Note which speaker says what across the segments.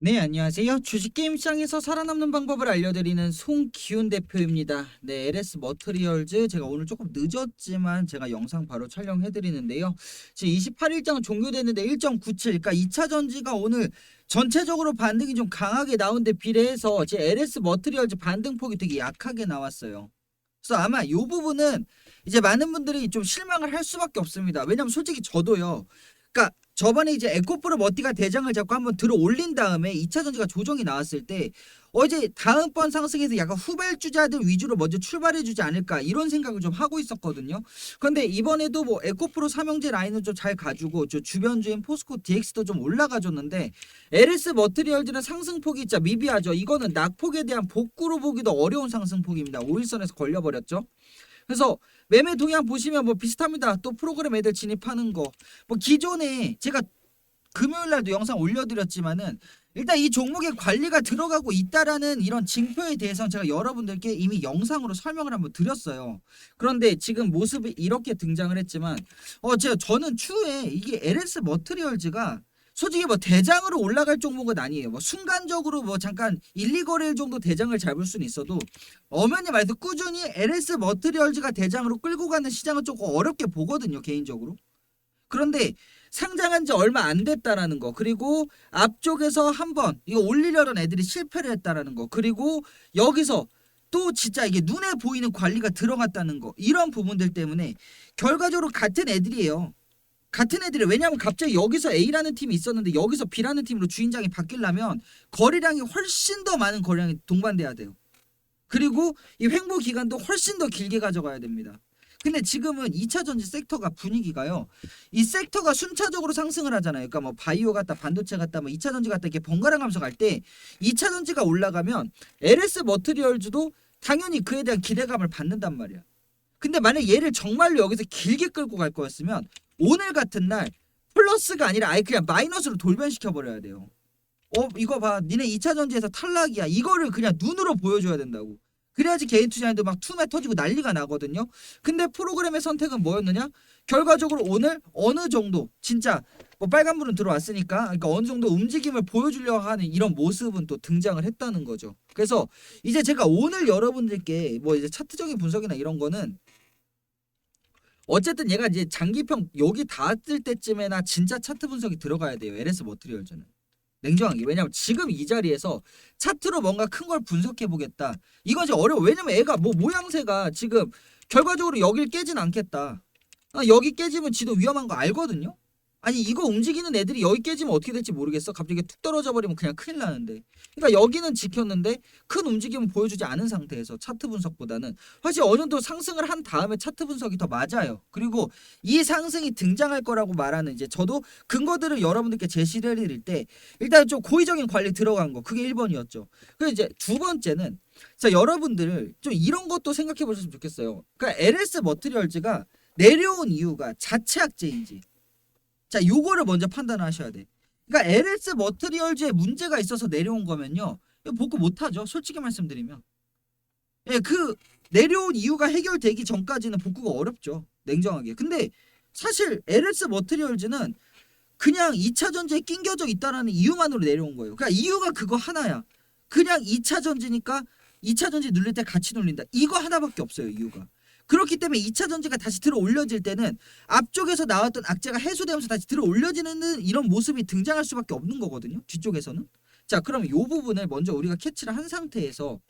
Speaker 1: 네, 안녕하세요. 주식게임 시장에서 살아남는 방법을 알려드리는 송기훈 대표입니다. 네, LS 머트리얼즈 제가 오늘 조금 늦었지만 제가 영상 바로 촬영해드리는데요. 지금 28일장 종료됐는데 1.97, 그러니까 2차 전지가 오늘 전체적으로 반등이 좀 강하게 나온 데 비례해서 제 LS 머트리얼즈 반등폭이 되게 약하게 나왔어요. 그래서 아마 이 부분은 이제 많은 분들이 좀 실망을 할 수밖에 없습니다. 왜냐면 솔직히 저도요. 그러니까 저번에 이제 에코프로 머티가 대장을 잡고 한번 들어 올린 다음에 2차 전지가 조정이 나왔을 때 어제 다음번 상승에서 약간 후발주자들 위주로 먼저 출발해 주지 않을까 이런 생각을 좀 하고 있었거든요. 그런데 이번에도 뭐 에코프로 삼형제 라인을 좀 잘 가지고 저 주변주인 포스코 DX도 좀 올라가 줬는데 LS 머트리얼즈는 상승폭이 진짜 미비하죠. 이거는 낙폭에 대한 복구로 보기도 어려운 상승폭입니다. 5일선에서 걸려버렸죠. 그래서 매매 동향 보시면 뭐 비슷합니다. 또 프로그램 애들 진입하는 거. 뭐 기존에 제가 금요일 날도 영상 올려드렸지만은 일단 이 종목의 관리가 들어가고 있다라는 이런 징표에 대해서는 제가 여러분들께 이미 영상으로 설명을 한번 드렸어요. 그런데 지금 모습이 이렇게 등장을 했지만 어 제가 저는 추후에 이게 LS 머트리얼즈가 솔직히 뭐 대장으로 올라갈 종목은 아니에요. 뭐 순간적으로 뭐 잠깐 1, 2거래일 정도 대장을 잡을 수는 있어도 엄연히 말해서 꾸준히 LS 머트리얼즈가 대장으로 끌고 가는 시장은 조금 어렵게 보거든요, 개인적으로. 그런데 상장한 지 얼마 안 됐다라는 거 그리고 앞쪽에서 한번 이거 올리려던 애들이 실패를 했다라는 거 그리고 여기서 또 진짜 이게 눈에 보이는 관리가 들어갔다는 거 이런 부분들 때문에 결과적으로 같은 애들이에요. 같은 애들이 왜냐하면 갑자기 여기서 A라는 팀이 있었는데 여기서 B라는 팀으로 주인장이 바뀌려면 거래량이 훨씬 더 많은 거래량이 동반돼야 돼요. 그리고 이 횡보 기간도 훨씬 더 길게 가져가야 됩니다. 근데 지금은 2차 전지 섹터가 분위기가요. 이 섹터가 순차적으로 상승을 하잖아요. 그러니까 뭐 바이오 같다, 반도체 같다, 뭐 2차 전지 같다 이렇게 번갈아 가면서 갈 때 2차 전지가 올라가면 LS 머트리얼즈도 당연히 그에 대한 기대감을 받는단 말이야. 근데 만약 얘를 정말로 여기서 길게 끌고 갈 거였으면 오늘 같은 날 플러스가 아니라 아예 그냥 마이너스로 돌변시켜 버려야 돼요. 어 이거 봐. 니네 2차 전지에서 탈락이야. 이거를 그냥 눈으로 보여줘야 된다고. 그래야지 개인 투자인도 막 투매 터지고 난리가 나거든요. 근데 프로그램의 선택은 뭐였느냐? 결과적으로 오늘 어느 정도 진짜 뭐 빨간불은 들어왔으니까 그러니까 어느 정도 움직임을 보여주려고 하는 이런 모습은 또 등장을 했다는 거죠. 그래서 이제 제가 오늘 여러분들께 뭐 이제 차트적인 분석이나 이런 거는 어쨌든 얘가 이제 장기평 여기 닿았을 때쯤에나 진짜 차트 분석이 들어가야 돼요. LS 머트리얼즈는. 냉정하게. 왜냐면 지금 이 자리에서 차트로 뭔가 큰 걸 분석해 보겠다. 이거 이제 어려워. 왜냐면 애가 뭐 모양새가 지금 결과적으로 여길 깨진 않겠다. 아, 여기 깨지면 지도 위험한 거 알거든요 아니 이거 움직이는 애들이 여기 깨지면 어떻게 될지 모르겠어. 갑자기 툭 떨어져 버리면 그냥 큰일 나는데. 그러니까 여기는 지켰는데 큰 움직임은 보여주지 않은 상태에서 차트 분석보다는 사실 어느 정도 상승을 한 다음에 차트 분석이 더 맞아요. 그리고 이 상승이 등장할 거라고 말하는 이제 저도 근거들을 여러분들께 제시를 해드릴 때 일단 좀 고의적인 관리 들어간 거. 그게 1번이었죠. 그리고 이제 두 번째는 자 여러분들 좀 이런 것도 생각해 보셨으면 좋겠어요. 그러니까 LS 머트리얼즈가 내려온 이유가 자체 악재인지 자 요거를 먼저 판단하셔야 돼. 그러니까 LS 머트리얼즈에 문제가 있어서 내려온 거면요 복구 못 하죠. 솔직히 말씀드리면 예, 그 내려온 이유가 해결되기 전까지는 복구가 어렵죠. 냉정하게. 근데 사실 LS 머트리얼즈는 그냥 2차 전지에 낑겨져 있다라는 이유만으로 내려온 거예요. 그러니까 이유가 그거 하나야. 그냥 2차 전지니까 2차 전지 눌릴 때 같이 눌린다. 이거 하나밖에 없어요, 이유가. 그렇기 때문에 2차 전지가 다시 들어 올려질 때는 앞쪽에서 나왔던 악재가 해소되면서 다시 들어 올려지는 이런 모습이 등장할 수밖에 없는 거거든요. 뒤쪽에서는. 자, 그럼 이 부분을 먼저 우리가 캐치를 한 상태에서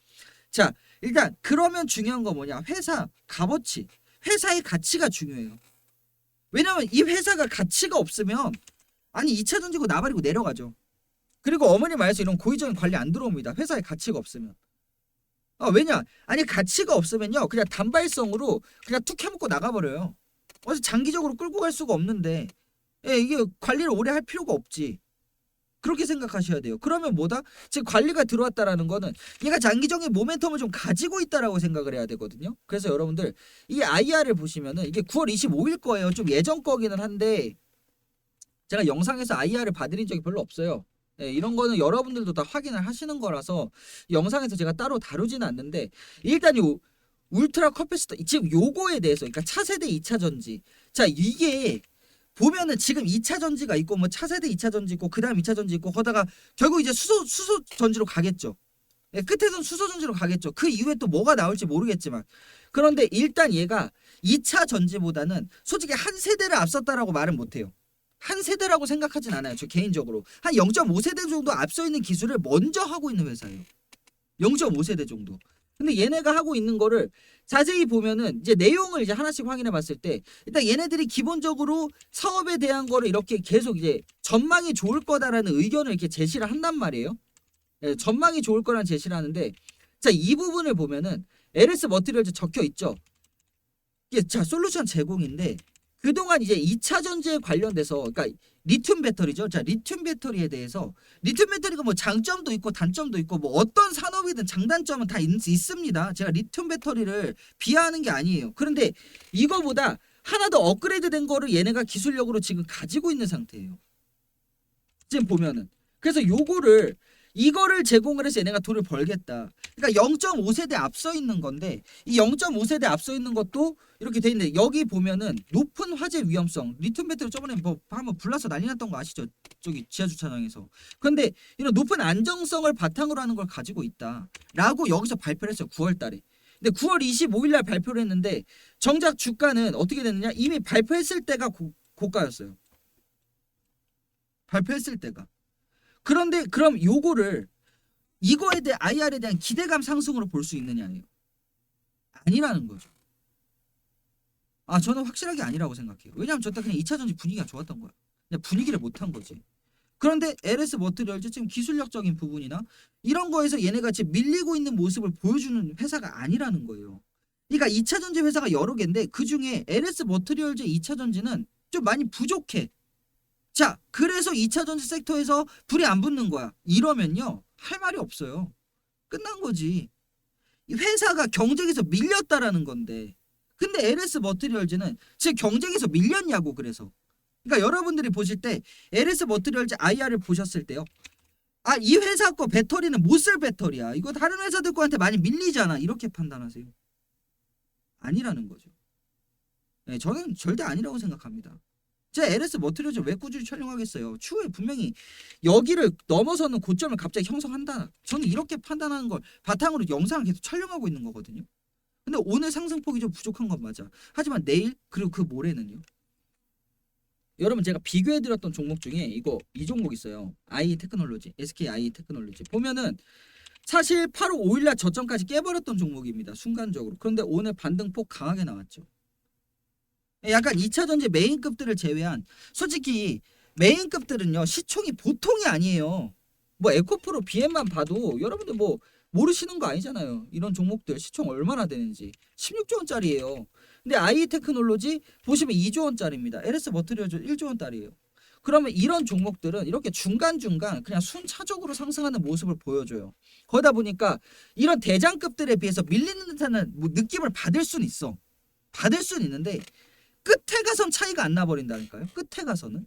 Speaker 1: 자, 일단 그러면 중요한 거 뭐냐? 회사 값어치. 회사의 가치가 중요해요. 왜냐면 이 회사가 가치가 없으면 아니 2차 전지고 나발이고 내려가죠. 그리고 어머니 말해서 이런 고의적인 관리 안 들어옵니다. 회사에 가치가 없으면. 아 왜냐? 아니 가치가 없으면요. 그냥 단발성으로 그냥 툭 해먹고 나가버려요. 어서 장기적으로 끌고 갈 수가 없는데 예, 이게 관리를 오래 할 필요가 없지. 그렇게 생각하셔야 돼요. 그러면 뭐다? 지금 관리가 들어왔다라는 거는 얘가 장기적인 모멘텀을 좀 가지고 있다라고 생각을 해야 되거든요. 그래서 여러분들 이 IR을 보시면은 이게 9월 25일 거예요. 좀 예전 거기는 한데 제가 영상에서 IR을 봐드린 적이 별로 없어요. 예, 이런 거는 여러분들도 다 확인을 하시는 거라서 영상에서 제가 따로 다루지는 않는데 일단 요 울트라 커패시터 지금 요거에 대해서 그러니까 차세대 2차 전지 자 이게 보면은 지금 2차 전지가 있고 뭐 차세대 2차 전지 있고 그다음 2차 전지 있고 거다가 결국 이제 수소 수소 전지로 가겠죠. 예, 끝에선 수소 전지로 가겠죠. 그 이후에 또 뭐가 나올지 모르겠지만 그런데 일단 얘가 2차 전지보다는 솔직히 한 세대를 앞섰다라고 말은 못해요. 한 세대라고 생각하진 않아요. 저 개인적으로 한 0.5세대 정도 앞서 있는 기술을 먼저 하고 있는 회사예요. 0.5세대 정도. 근데 얘네가 하고 있는 거를 자세히 보면은 이제 내용을 이제 하나씩 확인해 봤을 때 일단 얘네들이 기본적으로 사업에 대한 거를 이렇게 계속 이제 전망이 좋을 거다라는 의견을 이렇게 제시를 한단 말이에요. 예, 전망이 좋을 거라는 제시를 하는데 자 이 부분을 보면은 LS 머티리얼즈 적혀 있죠. 이게 자 솔루션 제공인데 그동안 이제 2차 전지에 관련돼서 그러니까 리튬 배터리죠. 자 리튬 배터리에 대해서 리튬 배터리가 뭐 장점도 있고 단점도 있고 뭐 어떤 산업이든 장단점은 다 있, 있습니다. 제가 리튬 배터리를 비하하는 게 아니에요. 그런데 이거보다 하나 더 업그레이드 된 거를 얘네가 기술력으로 지금 가지고 있는 상태예요. 지금 보면은 그래서 요거를 이거를 제공을 해서 얘네가 돈을 벌겠다. 그러니까 0.5세대 앞서 있는 건데 이 0.5세대 앞서 있는 것도 이렇게 돼 있는데 여기 보면은 높은 화재 위험성 리튬 배터리 저번에 뭐 한번 불나서 난리 났던 거 아시죠? 저기 지하 주차장에서. 근데 이런 높은 안정성을 바탕으로 하는 걸 가지고 있다라고 여기서 발표를 했어요. 9월 달에. 근데 9월 25일 날 발표를 했는데 정작 주가는 어떻게 됐느냐? 이미 발표했을 때가 고, 고가였어요. 발표했을 때가. 그런데 그럼 요거를 이거에 대해 IR에 대한 기대감 상승으로 볼 수 있느냐예요. 아니라는 거죠. 아 저는 확실하게 아니라고 생각해요. 왜냐하면 저때 그냥 2차 전지 분위기가 좋았던 거야. 그냥 분위기를 못한 거지. 그런데 LS 머트리얼즈 지금 기술력적인 부분이나 이런 거에서 얘네가 지금 밀리고 있는 모습을 보여주는 회사가 아니라는 거예요. 그러니까 2차 전지 회사가 여러 개인데 그 중에 LS 머트리얼즈 2차 전지는 좀 많이 부족해. 자, 그래서 2차 전지 섹터에서 불이 안 붙는 거야. 이러면요. 할 말이 없어요. 끝난 거지. 이 회사가 경쟁에서 밀렸다라는 건데. 근데 LS 머트리얼즈는 지금 경쟁에서 밀렸냐고 그래서. 그러니까 여러분들이 보실 때 LS 머트리얼즈 IR을 보셨을 때요. 아, 이 회사 거 배터리는 못 쓸 배터리야. 이거 다른 회사들 거한테 많이 밀리잖아. 이렇게 판단하세요. 아니라는 거죠. 네, 저는 절대 아니라고 생각합니다. 제가 LS 머트리얼즈 왜 꾸준히 촬영하겠어요? 추후에 분명히 여기를 넘어서는 고점을 갑자기 형성한다. 저는 이렇게 판단하는 걸 바탕으로 영상을 계속 촬영하고 있는 거거든요. 근데 오늘 상승폭이 좀 부족한 건 맞아. 하지만 내일 그리고 그 모레는요. 여러분 제가 비교해 드렸던 종목 중에 이거 이 종목 있어요. i 테크놀로지, SK i 테크놀로지. 보면은 사실 8월 5일 날 저점까지 깨버렸던 종목입니다. 순간적으로. 그런데 오늘 반등폭 강하게 나왔죠. 약간 2차 전지 메인급들을 제외한 솔직히 메인급들은요 시총이 보통이 아니에요. 뭐 에코프로 BM만 봐도 여러분들 뭐 모르시는 거 아니잖아요. 이런 종목들 시총 얼마나 되는지 16조 원짜리예요. 근데 i 테크놀로지 보시면 2조 원짜리입니다. LS 머트리얼즈 1조 원짜리예요. 그러면 이런 종목들은 이렇게 중간중간 그냥 순차적으로 상승하는 모습을 보여줘요. 그러다 보니까 이런 대장급들에 비해서 밀리는 듯한 뭐 느낌을 받을 수는 있어. 받을 수는 있는데 끝에 가선 차이가 안 나버린다니까요. 끝에 가서는.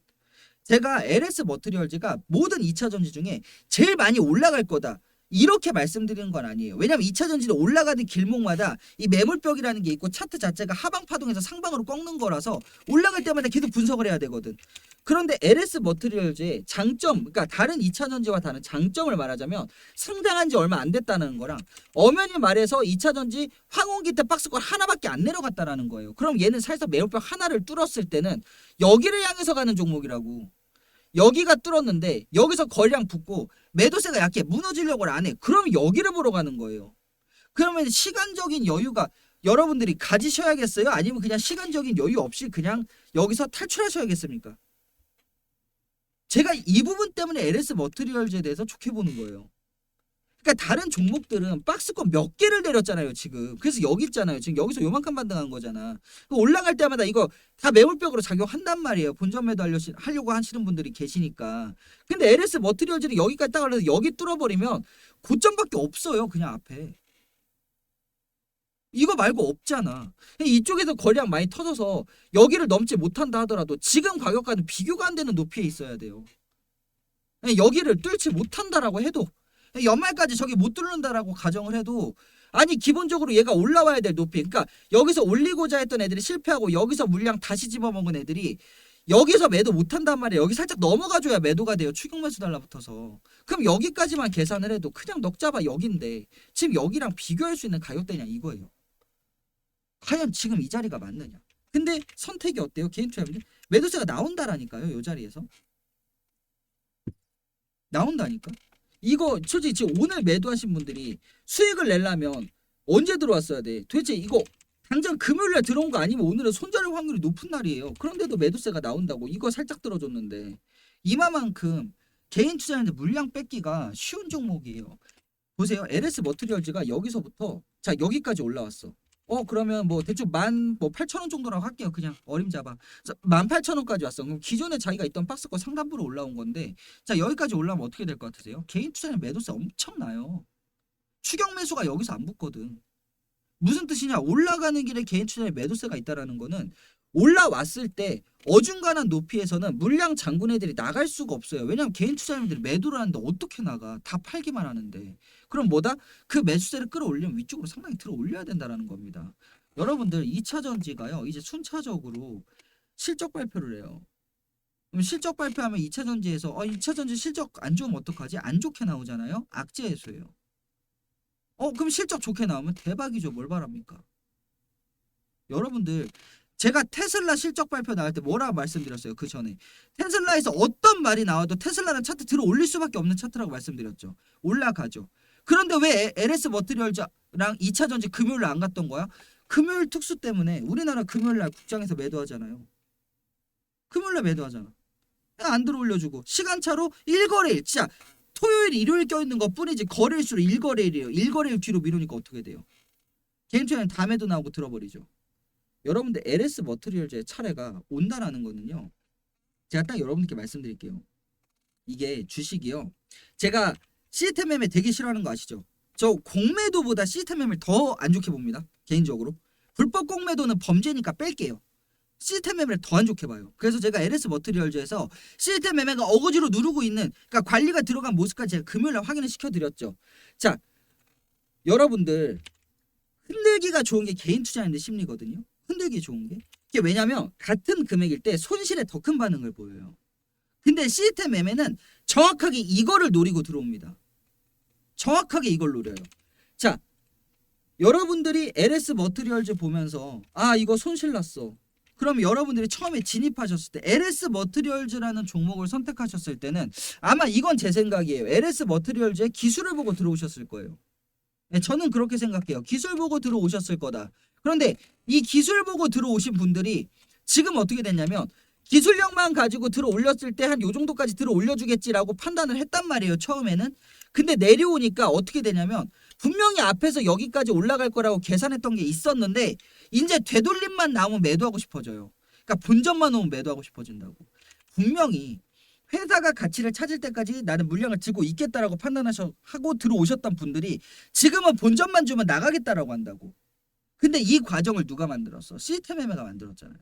Speaker 1: 제가 LS 머트리얼즈가 모든 2차 전지 중에 제일 많이 올라갈 거다. 이렇게 말씀드리는 건 아니에요. 왜냐면 2차 전지는 올라가는 길목마다 이 매물벽이라는 게 있고 차트 자체가 하방 파동에서 상방으로 꺾는 거라서 올라갈 때마다 계속 분석을 해야 되거든. 그런데 LS 머트리얼즈의 장점, 그러니까 다른 2차 전지와 다른 장점을 말하자면 상장한 지 얼마 안 됐다는 거랑 엄연히 말해서 2차 전지 황혼기 때 박스권 하나밖에 안 내려갔다라는 거예요. 그럼 얘는 살짝 매물벽 하나를 뚫었을 때는 여기를 향해서 가는 종목이라고. 여기가 뚫었는데 여기서 거리량 붙고 매도세가 약해 무너지려고 안 해. 그럼 여기를 보러 가는 거예요. 그러면 시간적인 여유가 여러분들이 가지셔야겠어요? 아니면 그냥 시간적인 여유 없이 그냥 여기서 탈출하셔야겠습니까? 제가 이 부분 때문에 LS 머트리얼즈에 대해서 좋게 보는 거예요. 그러니까 다른 종목들은 박스권 몇 개를 내렸잖아요, 지금. 그래서 여기 있잖아요. 지금 여기서 요만큼 반등한 거잖아. 그 올라갈 때마다 이거 다 매물벽으로 작용한단 말이에요. 본전 매도 하려, 하려고 하시는 분들이 계시니까. 근데 LS 머트리얼즈는 여기까지 딱 올라서 여기 뚫어버리면 고점밖에 없어요, 그냥 앞에. 이거 말고 없잖아. 이쪽에서 거리량 많이 터져서 여기를 넘지 못한다 하더라도 지금 가격과는 비교가 안 되는 높이에 있어야 돼요. 여기를 뚫지 못한다라고 해도 연말까지 저기 못 뚫는다라고 가정을 해도 아니 기본적으로 얘가 올라와야 될 높이 그러니까 여기서 올리고자 했던 애들이 실패하고 여기서 물량 다시 집어먹은 애들이 여기서 매도 못 한단 말이에요. 여기 살짝 넘어가줘야 매도가 돼요. 추격 매수 달라붙어서. 그럼 여기까지만 계산을 해도 그냥 넉 잡아 여긴데 지금 여기랑 비교할 수 있는 가격대냐 이거예요. 과연 지금 이 자리가 맞느냐? 근데 선택이 어때요? 개인 투자자분들 매도세가 나온다라니까요. 이 자리에서 나온다니까. 이거 솔직히 지금 오늘 매도하신 분들이 수익을 내려면 언제 들어왔어야 돼? 도대체 이거 당장 금요일에 들어온 거 아니면 오늘은 손절할 확률이 높은 날이에요. 그런데도 매도세가 나온다고 이거 살짝 들어줬는데 이마만큼 개인 투자자한테 물량 뺏기가 쉬운 종목이에요. 보세요. LS 머트리얼즈가 여기서부터 자 여기까지 올라왔어. 어 그러면 뭐 대충 만뭐 8천 원 정도라고 할게요. 그냥 어림잡아. 만 8천 원까지 왔어. 그럼 기존에 자기가 있던 박스 거 상단부로 올라온 건데 자 여기까지 올라오면 어떻게 될 것 같으세요? 개인 투자는 매도세 엄청나요. 추격 매수가 여기서 안 붙거든. 무슨 뜻이냐? 올라가는 길에 개인 투자에 매도세가 있다라는 거는 올라왔을 때 어중간한 높이에서는 물량 장군 애들이 나갈 수가 없어요. 왜냐하면 개인 투자자들이 매도를 하는데 어떻게 나가? 다 팔기만 하는데. 그럼 뭐다? 그 매수세를 끌어올리면 위쪽으로 상당히 들어 올려야 된다라는 겁니다. 여러분들 2차 전지가요. 이제 순차적으로 실적 발표를 해요. 그럼 실적 발표하면 2차 전지에서 어 2차 전지 실적 안 좋으면 어떡하지? 안 좋게 나오잖아요. 악재 해소예요. 어 그럼 실적 좋게 나오면 대박이죠. 뭘 바랍니까? 여러분들 제가 테슬라 실적 발표 나올 때 뭐라고 말씀드렸어요 그 전에? 테슬라에서 어떤 말이 나와도 테슬라는 차트 들어 올릴 수밖에 없는 차트라고 말씀드렸죠. 올라가죠. 그런데 왜 LS 머트리얼즈랑 2차 전지 금요일 안 갔던 거야? 금요일 특수 때문에 우리나라 금요일 날 국장에서 매도하잖아요. 금요일 날 매도하잖아. 안 들어 올려주고. 시간차로 1거래일 진짜 토요일 일요일 껴있는 것 뿐이지 거래일수로 1거래일이에요. 1거래일 뒤로 미루니까 어떻게 돼요? 개인 투자는 다 매도 나오고 들어버리죠 여러분들 LS 머트리얼즈의 차례가 온다라는 거는요. 제가 딱 여러분들께 말씀드릴게요. 이게 주식이요. 제가 시스템 매매 되게 싫어하는 거 아시죠? 저 공매도보다 시스템 매매를 더 안 좋게 봅니다. 개인적으로. 불법 공매도는 범죄니까 뺄게요. 시스템 매매를 더 안 좋게 봐요. 그래서 제가 LS 머트리얼즈에서 시스템 매매가 어거지로 누르고 있는 그러니까 관리가 들어간 모습까지 제가 금요일에 확인을 시켜드렸죠. 자, 여러분들 흔들기가 좋은 게 개인 투자인데 심리거든요. 흔들기 좋은 게 이게 왜냐면 같은 금액일 때 손실에 더 큰 반응을 보여요. 근데 시스템 매매는 정확하게 이거를 노리고 들어옵니다. 정확하게 이걸 노려요. 자, 여러분들이 LS 머트리얼즈 보면서 아 이거 손실 났어. 그럼 여러분들이 처음에 진입하셨을 때 LS 머트리얼즈라는 종목을 선택하셨을 때는 아마 이건 제 생각이에요. LS 머트리얼즈의 기술을 보고 들어오셨을 거예요. 네, 저는 그렇게 생각해요. 기술 보고 들어오셨을 거다. 그런데 이 기술 보고 들어오신 분들이 지금 어떻게 됐냐면 기술력만 가지고 들어 올렸을 때 한 요 정도까지 들어 올려주겠지라고 판단을 했단 말이에요 처음에는. 근데 내려오니까 어떻게 되냐면 분명히 앞에서 여기까지 올라갈 거라고 계산했던 게 있었는데 이제 되돌림만 나오면 매도하고 싶어져요. 그러니까 본전만 오면 매도하고 싶어진다고. 분명히 회사가 가치를 찾을 때까지 나는 물량을 들고 있겠다라고 판단하셔 하고 들어오셨던 분들이 지금은 본전만 주면 나가겠다라고 한다고 근데 이 과정을 누가 만들었어? 시스템 매매가 만들었잖아요.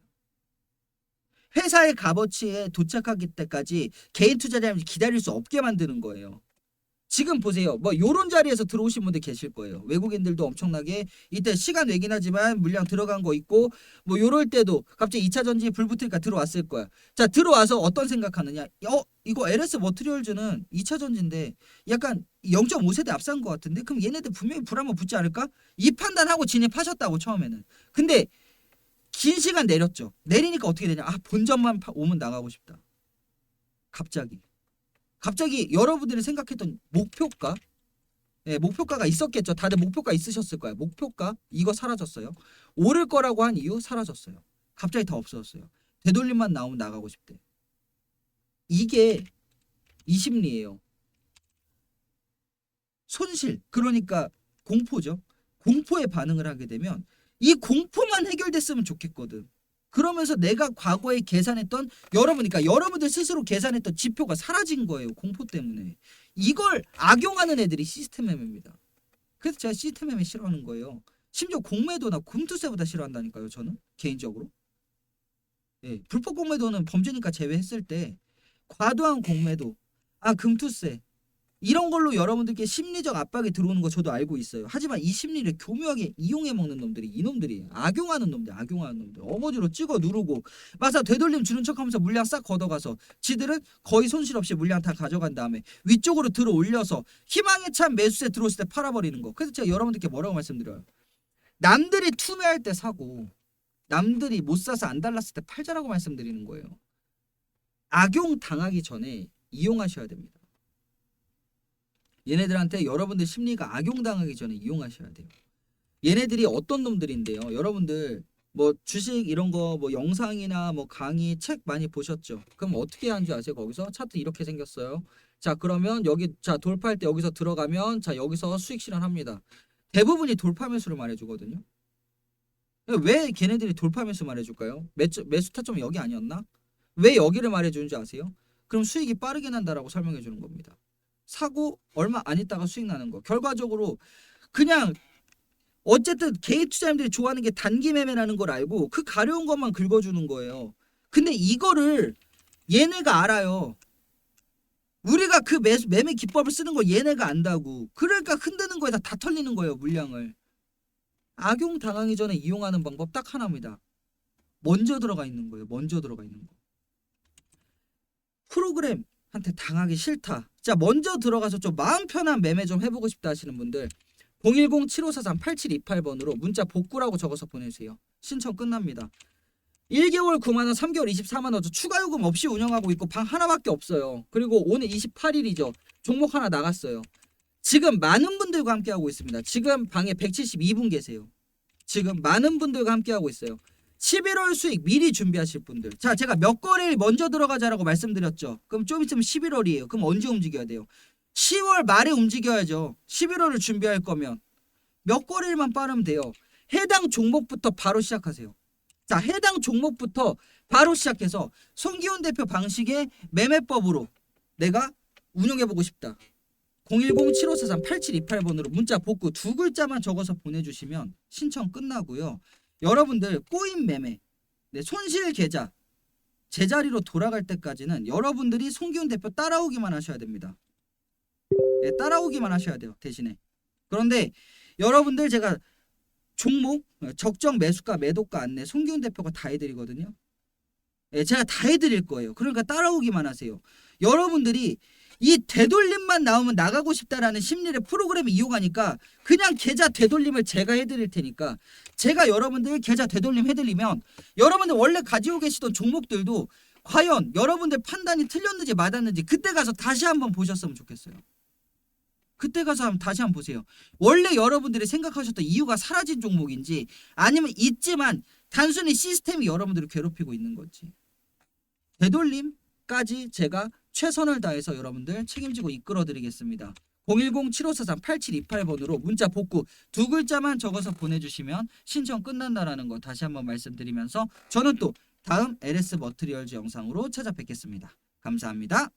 Speaker 1: 회사의 값어치에 도착하기 때까지 개인 투자자님 기다릴 수 없게 만드는 거예요. 지금 보세요. 뭐 요런 자리에서 들어오신 분들 계실 거예요. 외국인들도 엄청나게 이때 시간 외긴 하지만 물량 들어간 거 있고 뭐 요럴 때도 갑자기 2차 전지 불 붙으니까 들어왔을 거야. 자, 들어와서 어떤 생각하느냐? 어, 이거 LS 머트리얼즈는 2차 전지인데 약간 0.5세대 앞선 것 같은데 그럼 얘네들 분명히 불 한번 붙지 않을까? 이 판단하고 진입하셨다고 처음에는. 근데 긴 시간 내렸죠. 내리니까 어떻게 되냐? 아, 본전만 파- 오면 나가고 싶다. 갑자기. 갑자기 여러분들이 생각했던 목표가 예, 목표가가 있었겠죠. 다들 목표가 있으셨을 거예요. 목표가 이거 사라졌어요. 오를 거라고 한 이유 사라졌어요. 갑자기 다 없어졌어요. 되돌림만 나오면 나가고 싶대. 이게 이 심리예요. 손실 그러니까 공포죠. 공포에 반응을 하게 되면 이 공포만 해결됐으면 좋겠거든. 그러면서 내가 과거에 계산했던 여러분 그러니까 여러분들 스스로 계산했던 지표가 사라진 거예요. 공포 때문에. 이걸 악용하는 애들이 시스템 매매입니다. 그래서 제가 시스템 매매 싫어하는 거예요. 심지어 공매도나 금투세보다 싫어한다니까요. 저는 개인적으로. 예, 불법 공매도는 범죄니까 제외했을 때 과도한 공매도, 아 금투세 이런 걸로 여러분들께 심리적 압박이 들어오는 거 저도 알고 있어요. 하지만 이 심리를 교묘하게 이용해 먹는 놈들이 이놈들이 악용하는 놈들, 악용하는 놈들. 어거지로 찍어 누르고 마사 되돌림 주는 척하면서 물량 싹 걷어가서 지들은 거의 손실 없이 물량 다 가져간 다음에 위쪽으로 들어 올려서 희망에 찬 매수세 들어왔을 때 팔아버리는 거. 그래서 제가 여러분들께 뭐라고 말씀드려요. 남들이 투매할 때 사고 남들이 못 사서 안 달랐을 때 팔자라고 말씀드리는 거예요. 악용 당하기 전에 이용하셔야 됩니다. 얘네들한테 여러분들 심리가 악용당하기 전에 이용하셔야 돼요. 얘네들이 어떤 놈들인데요. 여러분들 뭐 주식 이런 거 뭐 영상이나 뭐 강의 책 많이 보셨죠? 그럼 어떻게 하는 줄 아세요? 거기서 차트 이렇게 생겼어요. 자 그러면 여기 자 돌파할 때 여기서 들어가면 자 여기서 수익 실현합니다. 대부분이 돌파 매수를 말해주거든요. 왜 걔네들이 돌파 매수 말해줄까요? 매수 매수 타점 여기 아니었나? 왜 여기를 말해주는지 아세요? 그럼 수익이 빠르게 난다라고 설명해 주는 겁니다. 사고 얼마 안 있다가 수익 나는 거. 결과적으로 그냥 어쨌든 개인 투자자님들이 좋아하는 게 단기 매매라는 걸 알고 그 가려운 것만 긁어주는 거예요. 근데 이거를 얘네가 알아요. 우리가 그 매, 매매 기법을 쓰는 걸 얘네가 안다고. 그러니까 흔드는 거에다 다 털리는 거예요, 물량을. 악용 당하기 전에 이용하는 방법 딱 하나입니다. 먼저 들어가 있는 거예요. 먼저 들어가 있는 거. 프로그램 한테 당하기 싫다. 자, 먼저 들어가서 좀 마음 편한 매매 좀 해보고 싶다 하시는 분들 010-7543-8728번으로 문자 복구라고 적어서 보내주세요. 신청 끝납니다. 1개월 9만원, 3개월 24만원 저 추가 요금 없이 운영하고 있고 방 하나밖에 없어요. 그리고 오늘 28일이죠. 종목 하나 나갔어요. 지금 많은 분들과 함께하고 있습니다. 지금 방에 172분 계세요. 지금 많은 분들과 함께하고 있어요. 11월 수익 미리 준비하실 분들. 자, 제가 몇 거래일 먼저 들어가자라고 말씀드렸죠. 그럼 좀 있으면 11월이에요. 그럼 언제 움직여야 돼요? 10월 말에 움직여야죠. 11월을 준비할 거면 몇 거래일만 빠르면 돼요. 해당 종목부터 바로 시작하세요. 자, 해당 종목부터 바로 시작해서 송기훈 대표 방식의 매매법으로 내가 운영해보고 싶다. 010-7543-8728번으로 문자 복구 두 글자만 적어서 보내주시면 신청 끝나고요. 여러분들 꼬인 매매, 네, 손실 계좌 제자리로 돌아갈 때까지는 여러분들이 송기훈 대표 따라오기만 하셔야 됩니다. 네, 따라오기만 하셔야 돼요. 대신에. 그런데 여러분들 제가 종목 어, 적정 매수가 매도가 안내 송기훈 대표가 다 해드리거든요. 예, 제가 다 해드릴 거예요. 그러니까 따라오기만 하세요. 여러분들이 이 되돌림만 나오면 나가고 싶다라는 심리를 프로그램이 이용하니까 그냥 계좌 되돌림을 제가 해드릴 테니까 제가 여러분들 계좌 되돌림 해드리면 여러분들 원래 가지고 계시던 종목들도 과연 여러분들 판단이 틀렸는지 맞았는지 그때 가서 다시 한번 보셨으면 좋겠어요. 그때 가서 다시 한번 보세요. 원래 여러분들이 생각하셨던 이유가 사라진 종목인지 아니면 있지만 단순히 시스템이 여러분들을 괴롭히고 있는 건지 되돌림 까지 제가 최선을 다해서 여러분들 책임지고 이끌어 드리겠습니다. 010-7543-8728번으로 문자 복구 두 글자만 적어서 보내주시면 신청 끝난다라는 거 다시 한번 말씀드리면서 저는 또 다음 LS 머트리얼즈 영상으로 찾아뵙겠습니다. 감사합니다.